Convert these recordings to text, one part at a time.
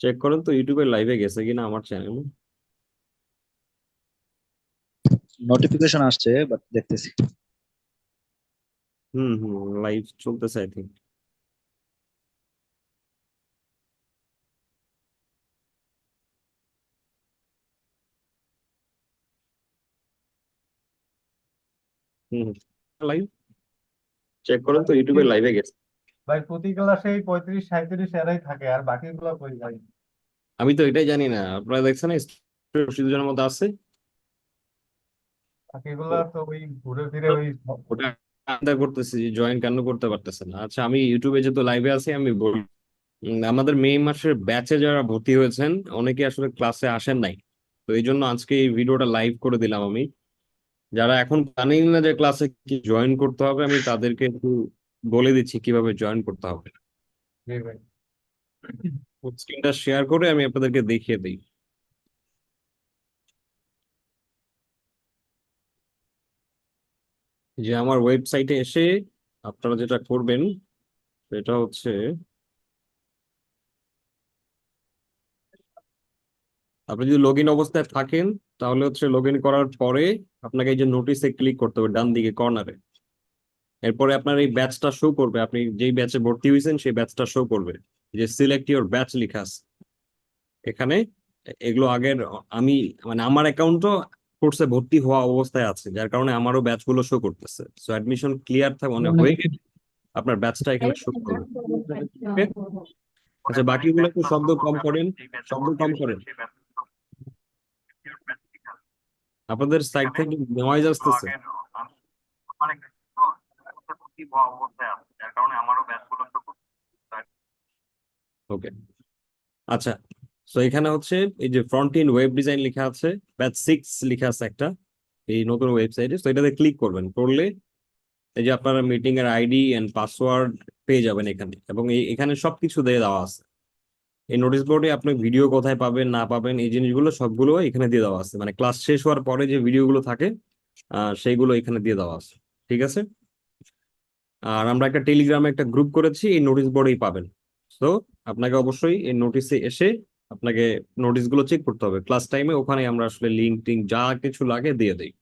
Check করেন তো ইউটিউবে লাইভে গেছে কিনা আমার চ্যানেল নোটিফিকেশন আসছে বাট দেখতেছি। হুম হুম লাইভ চলতেছে I think hmm live check করেন তো ইউটিউবে লাইভে গেছে। ভাই প্রতি ক্লাসেই পঁয়ত্রিশ সাঁইত্রিশ এরাই থাকে আর বাকিগুলো কই ভাই? আমি তো এটাই জানি না। আপনারা দেখছেন রশিদুজনের মধ্যে আছে। বাকিগুলো তো ওই ঘুরে ফিরে ওই ওটা চিন্তা করতেছি যে জয়েন কেন করতে পারতেছে না। আচ্ছা আমি ইউটিউবে যেহেতু লাইভে আছি আমি বলি আমাদের মে মাসের ব্যাচে যারা ভর্তি হয়েছেন অনেকে আসলে ক্লাসে আসেন নাই। তো এই জন্য আজকে এই ভিডিওটা লাইভ করে দিলাম আমি। যারা এখন জানেন না যে ক্লাসে কি জয়েন করতে হবে আমি তাদেরকে একটু বলে দিচ্ছি কীভাবে জয়েন করতে হবে। স্ক্রিনটা শেয়ার করে আমি আপনাদেরকে দেখিয়ে দিই। যে আমার ওয়েবসাইটে এসে আপনারা যেটা করবেন সেটা হচ্ছে আপনি যদি লগ ইন অবস্থায় থাকেন তাহলে হচ্ছে লগ ইন করার পরে আপনাকে এই যে নোটিসে ক্লিক করতে হবে ডান দিকে কর্নারে এরপরে আপনার এই ব্যাচটা শো করবে, আপনি যেই ব্যাচে ভর্তি হয়েছেন সেই ব্যাচটা শো করবে। যে সিলেক্ট ইউর ব্যাচ লেখা আছে। এখানে এগুলো আগের আমি মানে আমার অ্যাকাউন্টও কোর্সে ভর্তি হওয়া অবস্থায় আছে, যার কারণে আমারও ব্যাচগুলো শো করতেছে। সো অ্যাডমিশন ক্লিয়ার থাকে মানে হয়ে গেলে আপনার ব্যাচটা এখানে শো করবে? আচ্ছা বাকিগুলো একটু শব্দ কম করেন। শব্দ কম করেন। আপনাদের সাইড থেকে নয়েজ আসতেছে। আচ্ছা সো এখানে হচ্ছে এই যে ফ্রন্ট ইন ওয়েব ডিজাইন লেখা আছে ব্যাচ সিক্স লেখা আছে একটা, এই নতুন ওয়েবসাইটে তো এটাতে ক্লিক করবেন। করলে এই যে আপনারা মিটিং এর আইডি এন্ড পাসওয়ার্ড পেয়ে যাবেন এখানে, এবং এখানে সবকিছু দিয়ে দেওয়া আছে। এই নোটিশ বোর্ডে আপনি ভিডিও কোথায় পাবেন, না পাবেন, এই জিনিসগুলো সবগুলো এখানে দিয়ে দেওয়া আছে। মানে ক্লাস শেষ হওয়ার পরে যে ভিডিওগুলো থাকে সেইগুলো এখানে দিয়ে দেওয়া আছে। ঠিক আছে? আর আমরা একটা টেলিগ্রামে একটা গ্রুপ করেছি, এই নোটিশ বোর্ডেই পাবেন। তো আপনাকে অবশ্যই এই নোটিশে এসে আপনাকে নোটিশগুলো চেক করতে হবে। ক্লাস টাইমে ওখানে আমরা আসলে লিঙ্ক টিঙ্ক যা কিছু লাগে দিয়ে দেই।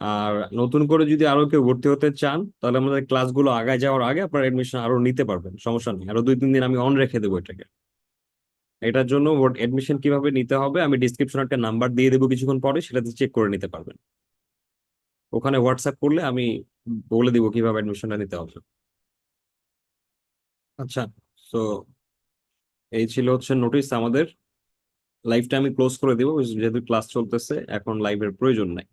আর নতুন করে যদি আরও কেউ ভর্তি হতে চান, তাহলে আমাদের ক্লাসগুলো আগায় যাওয়ার আগে আপনার এডমিশন আরও নিতে পারবেন, সমস্যা নেই। আরও দুই, তিন দিন আমি অন রেখে দেবো এটাকে। এটার জন্য এডমিশন কীভাবে নিতে হবে, আমি ডিসক্রিপশনে একটা নাম্বার দিয়ে দেবো কিছুক্ষণ পরে, সেটাতে চেক করে নিতে পারবেন। ওখানে হোয়াটসঅ্যাপ করলে আমি বলে দিব কীভাবে অ্যাডমিশনটা নিতে হবে। আচ্ছা তো এই ছিল হচ্ছে নোটিস আমাদের। লাইভটা আমি ক্লোজ করে দিব, যেহেতু ক্লাস চলতেছে, এখন লাইভের প্রয়োজন নাই।